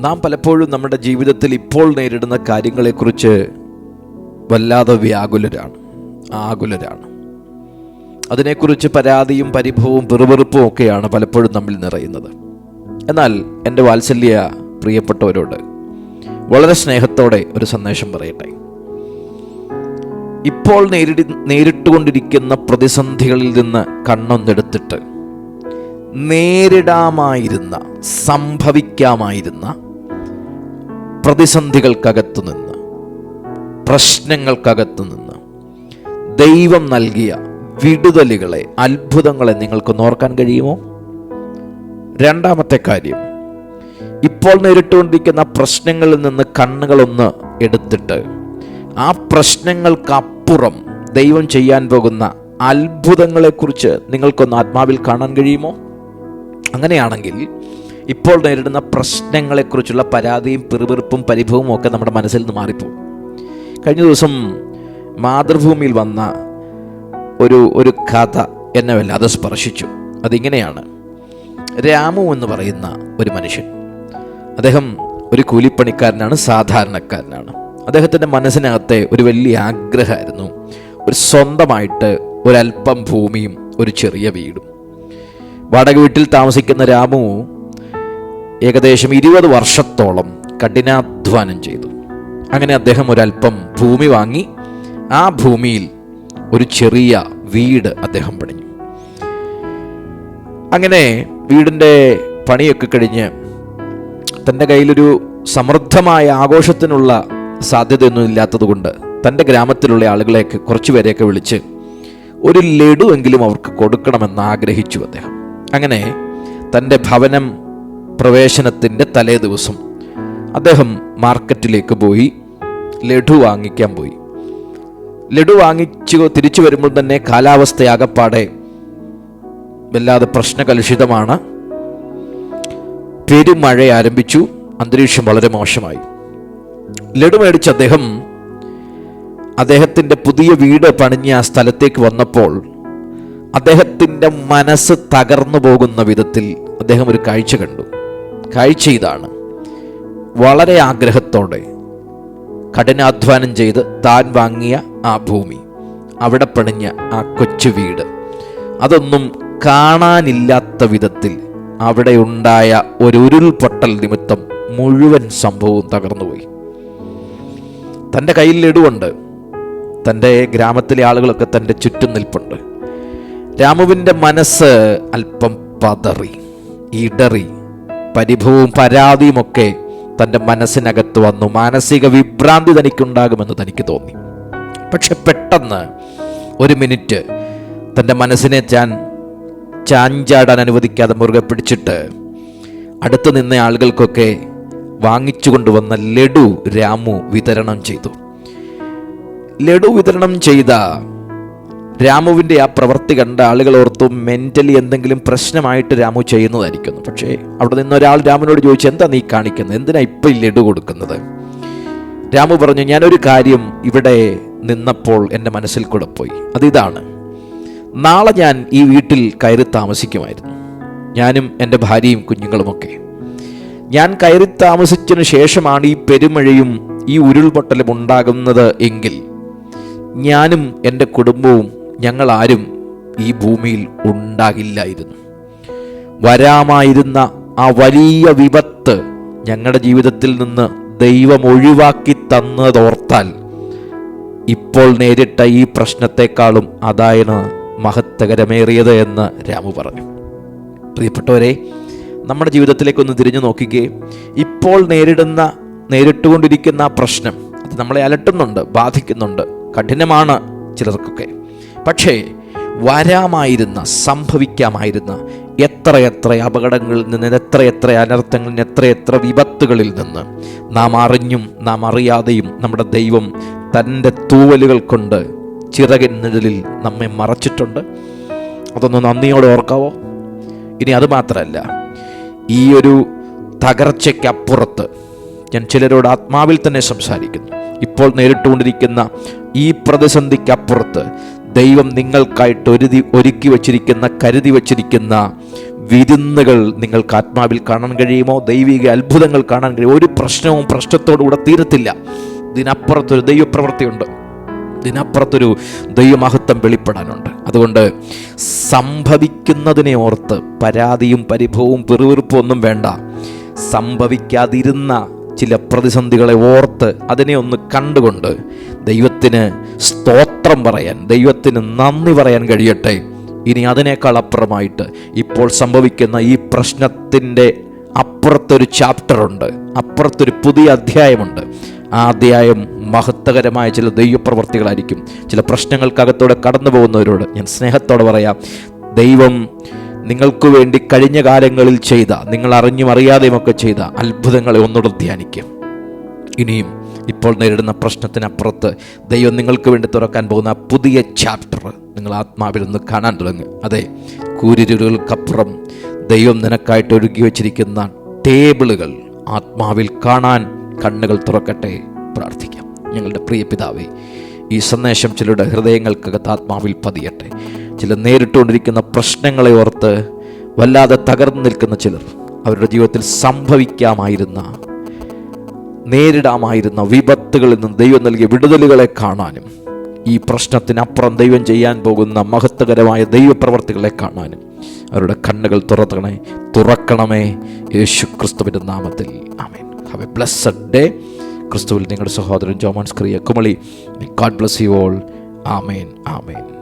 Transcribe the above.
നാം പലപ്പോഴും നമ്മുടെ ജീവിതത്തിൽ ഇപ്പോൾ നേരിടുന്ന കാര്യങ്ങളെക്കുറിച്ച് വല്ലാതെ വ്യാകുലരാണ് ആകുലരാണ്. അതിനെക്കുറിച്ച് പരാതിയും പരിഭവവും പെറുപെറുപ്പും ഒക്കെയാണ് പലപ്പോഴും നമ്മിൽ നിറയുന്നത്. എന്നാൽ എന്റെ വാത്സല്യ പ്രിയപ്പെട്ടവരോട് വളരെ സ്നേഹത്തോടെ ഒരു സന്ദേശം പറയട്ടെ. ഇപ്പോൾ നേരിടി നേരിട്ടുകൊണ്ടിരിക്കുന്ന പ്രതിസന്ധികളിൽ നിന്ന് കണ്ണൊന്നെടുത്തിട്ട് നേരിടാമായിരുന്ന സംഭവിക്കാമായിരുന്ന പ്രതിസന്ധികൾക്കകത്തു നിന്ന് പ്രശ്നങ്ങൾക്കകത്തു നിന്ന് ദൈവം നൽകിയ വിടുതലുകളെ അത്ഭുതങ്ങളെ നിങ്ങൾക്ക് നോർക്കാൻ കഴിയുമോ? രണ്ടാമത്തെ കാര്യം ഇപ്പോൾ നേരിട്ടുകൊണ്ടിരിക്കുന്ന പ്രശ്നങ്ങളിൽ നിന്ന് കണ്ണുകളൊന്ന് എടുത്തിട്ട് ആ പ്രശ്നങ്ങൾക്കപ്പുറം ദൈവം ചെയ്യാൻ പോകുന്ന അത്ഭുതങ്ങളെക്കുറിച്ച് നിങ്ങൾക്കൊന്ന് ആത്മാവിൽ കാണാൻ കഴിയുമോ? അങ്ങനെയാണെങ്കിൽ ഇപ്പോൾ നേരിടുന്ന പ്രശ്നങ്ങളെക്കുറിച്ചുള്ള പരാതിയും പിറുപിറുപ്പും പരിഭവവും ഒക്കെ നമ്മുടെ മനസ്സിൽ നിന്ന് മാറിപ്പോകും. കഴിഞ്ഞ ദിവസം മാതൃഭൂമിയിൽ വന്ന ഒരു ഒരു കഥ എന്നെ വല്ലാതെ സ്പർശിച്ചു. അതിങ്ങനെയാണ്. രാമു എന്ന് പറയുന്ന ഒരു മനുഷ്യൻ. അദ്ദേഹം ഒരു കൂലിപ്പണിക്കാരനാണ് സാധാരണക്കാരനാണ്. അദ്ദേഹത്തിന്റെ മനസ്സിനകത്തെ ഒരു വലിയ ആഗ്രഹമായിരുന്നു. ഒരു സ്വന്തമായിട്ട് ഒരല്പം ഭൂമിയും ഒരു ചെറിയ വീടും. വാടക വീട്ടിൽ താമസിക്കുന്ന രാമു ഏകദേശം ഇരുപത് വർഷത്തോളം കഠിനാധ്വാനം ചെയ്തു. അങ്ങനെ അദ്ദേഹം ഒരല്പം ഭൂമി വാങ്ങി. ആ ഭൂമിയിൽ ഒരു ചെറിയ വീട് അദ്ദേഹം പണിഞ്ഞു. അങ്ങനെ വീടിന്റെ പണിയൊക്കെ കഴിഞ്ഞ് തന്റെ കയ്യിലൊരു സമൃദ്ധമായ ആഘോഷത്തിനുള്ള സാധ്യതയൊന്നും ഇല്ലാത്തതുകൊണ്ട് തന്റെ ഗ്രാമത്തിലുള്ള ആളുകളെയൊക്കെ കുറച്ച് പേരെയൊക്കെ വിളിച്ച് ഒരു ലഡു എങ്കിലും അവർക്ക് കൊടുക്കണമെന്ന് ആഗ്രഹിച്ചു അദ്ദേഹം. അങ്ങനെ തന്റെ ഭവനം പ്രവേശനത്തിന്റെ തലേ ദിവസം. അദ്ദേഹം മാർക്കറ്റിലേക്ക് പോയി ലഡു വാങ്ങിക്കാൻ പോയി. ലഡു വാങ്ങിച്ചു തിരിച്ചു വരുമ്പോൾ തന്നെ കാലാവസ്ഥയാകപ്പാടെ വല്ലാതെ പ്രശ്നകലുഷിതമാണ്. പെരുമഴ ആരംഭിച്ചു. അന്തരീക്ഷം വളരെ മോശമായി. ലഡു മേടിച്ച് അദ്ദേഹം അദ്ദേഹത്തിന്റെ പുതിയ വീട് പണിഞ്ഞ ആ സ്ഥലത്തേക്ക് വന്നപ്പോൾ അദ്ദേഹത്തിന്റെ മനസ്സ് തകർന്നു പോകുന്ന വിധത്തിൽ അദ്ദേഹം ഒരു കാഴ്ച കണ്ടു. കാഴ്ച ഇതാണ് വളരെ ആഗ്രഹത്തോടെ കഠിനാധ്വാനം ചെയ്ത് താൻ വാങ്ങിയ ആ ഭൂമി അവിടെ പണിഞ്ഞ ആ കൊച്ചു വീട്. അതൊന്നും കാണാനില്ലാത്ത വിധത്തിൽ അവിടെ ഉണ്ടായ ഒരു ഉരുൾപൊട്ടൽ നിമിത്തം മുഴുവൻ സംഭവവും തകർന്നുപോയി. തന്റെ കയ്യിൽ ലഡുവുണ്ട് തന്റെ ഗ്രാമത്തിലെ ആളുകളൊക്കെ തന്റെ ചുറ്റും നിൽപ്പുണ്ട്. രാമുവിന്റെ മനസ്സ് അല്പം പതറി ഇടറി. പരിഭവവും പരാതിയുമൊക്കെ തന്റെ മനസ്സിനകത്ത് വന്നു. മാനസിക വിഭ്രാന്തി തനിക്കുണ്ടാകുമെന്ന് തനിക്ക് തോന്നി. പക്ഷെ പെട്ടെന്ന് ഒരു മിനിറ്റ് തന്റെ മനസ്സിനെ ഞാൻ ചാഞ്ചാടാൻ അനുവദിക്കാതെ മുറുകെ പിടിച്ചിട്ട് അടുത്ത് നിന്ന ആളുകൾക്കൊക്കെ വാങ്ങിച്ചു കൊണ്ടുവന്ന ലഡു രാമു വിതരണം ചെയ്തു. ലഡു വിതരണം ചെയ്ത രാമുവിന്റെ ആ പ്രവൃത്തി കണ്ട ആളുകൾ ഓർത്തു മെന്റലി എന്തെങ്കിലും പ്രശ്നമായിട്ട് രാമു ചെയ്യുന്നതായിരിക്കുന്നു. പക്ഷേ അവിടെ നിന്ന് ഒരാൾ രാമുവിനോട് ചോദിച്ചു എന്താ നീ കാണിക്കുന്നത്? എന്തിനാ ഇപ്പം ഈ ലഡു കൊടുക്കുന്നത്? രാമു പറഞ്ഞു ഞാനൊരു കാര്യം ഇവിടെ നിന്നപ്പോൾ എന്റെ മനസ്സിൽ കൂടെ പോയി. അതിതാണ് നാളെ ഞാൻ ഈ വീട്ടിൽ കയറി താമസിക്കുമായിരുന്നു. ഞാനും എന്റെ ഭാര്യയും കുഞ്ഞുങ്ങളുമൊക്കെ. ഞാൻ കയറി താമസിച്ചതിന് ശേഷമാണ് ഈ പെരുമഴയും ഈ ഉരുൾപൊട്ടലും ഉണ്ടാകുന്നത് എങ്കിൽ ഞാനും എന്റെ കുടുംബവും ഞങ്ങളാരും ഈ ഭൂമിയിൽ ഉണ്ടാകില്ലായിരുന്നു. വരാമായിരുന്ന ആ വലിയ വിപത്ത് ഞങ്ങളുടെ ജീവിതത്തിൽ നിന്ന് ദൈവം ഒഴിവാക്കി തന്നതോർത്താൽ ഇപ്പോൾ നേരിട്ട ഈ പ്രശ്നത്തെക്കാളും അതായത് മഹത്തകരമേറിയത് എന്ന് രാമു പറഞ്ഞു. പ്രിയപ്പെട്ടവരെ നമ്മുടെ ജീവിതത്തിലേക്കൊന്ന് തിരിഞ്ഞു നോക്കിക്കേ. ഇപ്പോൾ നേരിടുന്ന നേരിട്ടുകൊണ്ടിരിക്കുന്ന പ്രശ്നം അത് നമ്മളെ അലട്ടുന്നുണ്ട് ബാധിക്കുന്നുണ്ട്. കഠിനമാണ് ചിലർക്കൊക്കെ. പക്ഷേ വരാമായിരുന്ന സംഭവിക്കാമായിരുന്ന എത്രയെത്ര അപകടങ്ങളിൽ നിന്ന് എത്രയെത്ര അനർത്ഥങ്ങളിൽ നിന്ന് എത്രയെത്ര വിപത്തുകളിൽ നിന്ന് നാം അറിഞ്ഞും നാം അറിയാതെയും നമ്മുടെ ദൈവം തന്റെ തൂവലുകൾ കൊണ്ട് ചിറകിൻ നിഴലിൽ നമ്മെ മറച്ചിട്ടുണ്ട്. അതൊന്ന് നന്ദിയോടെ ഓർക്കാവോ? ഇനി അത് മാത്രമല്ല ഈ ഒരു തകർച്ചയ്ക്കപ്പുറത്ത് ഞാൻ ചിലരോട് ആത്മാവിൽ തന്നെ സംസാരിക്കുന്നു. ഇപ്പോൾ നേരിട്ടുകൊണ്ടിരിക്കുന്ന ഈ പ്രതിസന്ധിക്കപ്പുറത്ത് ദൈവം നിങ്ങൾക്കായിട്ട് ഒരുതി ഒരുക്കി വച്ചിരിക്കുന്ന കരുതി വച്ചിരിക്കുന്ന വിരുന്നുകൾ നിങ്ങൾക്ക് ആത്മാവിൽ കാണാൻ കഴിയുമോ? ദൈവിക അത്ഭുതങ്ങൾ കാണാൻ കഴിയുമോ? ഒരു പ്രശ്നവും പ്രശ്നത്തോടുകൂടെ തീരത്തില്ല. ഇതിനപ്പുറത്തൊരു ദൈവപ്രവൃത്തിയുണ്ട്. ഇതിനപ്പുറത്തൊരു ദൈവമഹത്വം വെളിപ്പെടാനുണ്ട്. അതുകൊണ്ട് സംഭവിക്കുന്നതിനെ ഓർത്ത് പരാതിയും പരിഭവവും പെറുവിറുപ്പും ഒന്നും വേണ്ട. സംഭവിക്കാതിരുന്ന ചില പ്രതിസന്ധികളെ ഓർത്ത് അതിനെ ഒന്ന് കണ്ടുകൊണ്ട് ദൈവത്തിന് സ്തോത്രം പറയാൻ ദൈവത്തിന് നന്ദി പറയാൻ കഴിയട്ടെ. ഇനി അതിനേക്കാൾ അപ്പുറമായിട്ട് ഇപ്പോൾ സംഭവിക്കുന്ന ഈ പ്രശ്നത്തിന്റെ അപ്പുറത്തൊരു ചാപ്റ്ററുണ്ട് അപ്പുറത്തൊരു പുതിയ അധ്യായമുണ്ട്. ആ അധ്യായം മഹത്വകരമായ ചില ദൈവപ്രവർത്തികളായിരിക്കും. ചില പ്രശ്നങ്ങൾക്കകത്തൂടെ കടന്നു പോകുന്നവരോട് ഞാൻ സ്നേഹത്തോടെ പറയാം. ദൈവം നിങ്ങൾക്ക് വേണ്ടി കഴിഞ്ഞ കാലങ്ങളിൽ ചെയ്ത നിങ്ങൾ അറിഞ്ഞും അറിയാതെയും ഒക്കെ ചെയ്ത അത്ഭുതങ്ങളെ ഒന്നുകൂടെ ധ്യാനിക്കും. ഇനിയും ഇപ്പോൾ നേരിടുന്ന പ്രശ്നത്തിനപ്പുറത്ത് ദൈവം നിങ്ങൾക്ക് വേണ്ടി തുറക്കാൻ പോകുന്ന പുതിയ ചാപ്റ്റർ നിങ്ങൾ ആത്മാവിൽ നിന്ന് കാണാൻ തുടങ്ങും. അതെ കൂരിരുകൾക്കപ്പുറം ദൈവം നിനക്കായിട്ട് ഒരുക്കി വച്ചിരിക്കുന്ന ടേബിളുകൾ ആത്മാവിൽ കാണാൻ കണ്ണുകൾ തുറക്കട്ടെ പ്രാർത്ഥിക്കാം. ഞങ്ങളുടെ പ്രിയ പിതാവേ ഈ സന്ദേശം ചിലരുടെ ഹൃദയങ്ങൾക്കകത്ത് ആത്മാവിൽ പതിയട്ടെ. ചില നേരിട്ടുകൊണ്ടിരിക്കുന്ന പ്രശ്നങ്ങളെ ഓർത്ത് വല്ലാതെ തകർന്നു നിൽക്കുന്ന ചിലർ അവരുടെ ജീവിതത്തിൽ സംഭവിക്കാമായിരുന്ന നേരിടാമായിരുന്ന വിപത്തുകളിൽ നിന്ന് ദൈവം നൽകിയ വിടുതലുകളെ കാണാനും ഈ പ്രശ്നത്തിനപ്പുറം ദൈവം ചെയ്യാൻ പോകുന്ന മഹത്വകരമായ ദൈവപ്രവർത്തികളെ കാണാനും അവരുടെ കണ്ണുകൾ തുറക്കണേ തുറക്കണമേ. യേശു ക്രിസ്തുവിന്റെ നാമത്തിൽ. ആമേൻ. ഹാവ് എ ബ്ലസ്സഡ് ഡേ ക്രിസ്തുവിൽ നിങ്ങളുടെ സഹോദരൻ ജോമാൻസ് ക്രിയ Kumily god bless you all amen. Amen.